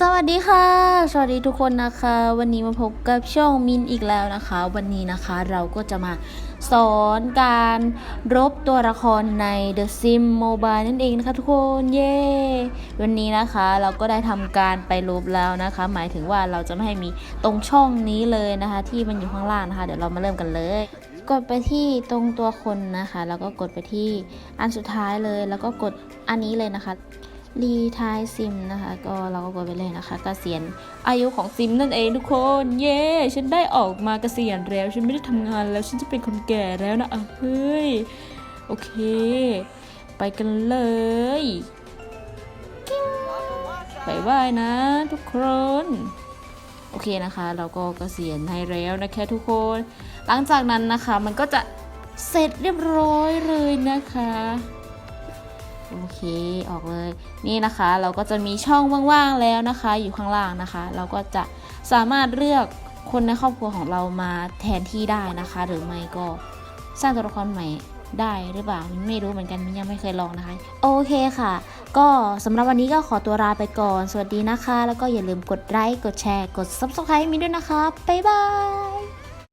สวัสดีค่ะ สวัสดีทุกคนนะคะ วันนี้มาพบกับช่องมินอีกแล้วนะคะ วันนี้นะคะเราก็จะมาสอนการรบตัวละครใน The Sim Mobile นั่นเองนะคะทุกคนเย้วันนี้นะคะเราก็ได้ทำการไปลบแล้วนะคะ หมายถึงว่าเราจะไม่ให้มีตรงช่องนี้เลยนะคะ ที่มันอยู่ข้างล่างนะคะ เดี๋ยวเรามาเริ่มกันเลยกดไปที่ตรงตัวคนนะคะ แล้วก็กดไปที่อันสุดท้ายเลย แล้วก็กดอันนี้เลยนะคะ รีทายซิมนะคะ ก็เราก็กดไปเลยนะคะเกษียณอายุของซิมนั่นเองทุกคน เย้ ฉันได้ออกมาเกษียณแล้ว ฉันไม่ได้ทำงานแล้ว ฉันจะเป็นคนแก่แล้วนะอะเฮ้ย โอเค ไปกันเลยกิ้งบายบายนะ ทุกคน โอเคนะคะ เราก็เกษียณให้แล้วนะคะทุกคน หลังจากนั้นนะคะมันก็จะเสร็จเรียบร้อยเลยนะคะ โอเคออกเลยนี่นะคะ เราก็จะมีช่องว่างๆแล้วนะคะ อยู่ข้างล่างนะคะ เราก็จะสามารถเลือกคนในครอบครัวของเรามาแทนที่ได้นะคะ หรือไม่ก็สร้างตัวละครใหม่ได้หรือเปล่ามินไม่รู้เหมือนกันมินยังไม่เคยลองนะคะ โอเคค่ะ ก็สำหรับวันนี้ก็ขอตัวลาไปก่อน สวัสดีนะคะ แล้วก็อย่าลืมกดไลค์กดแชร์กด subscribe มินด้วยนะคะบ๊ายบาย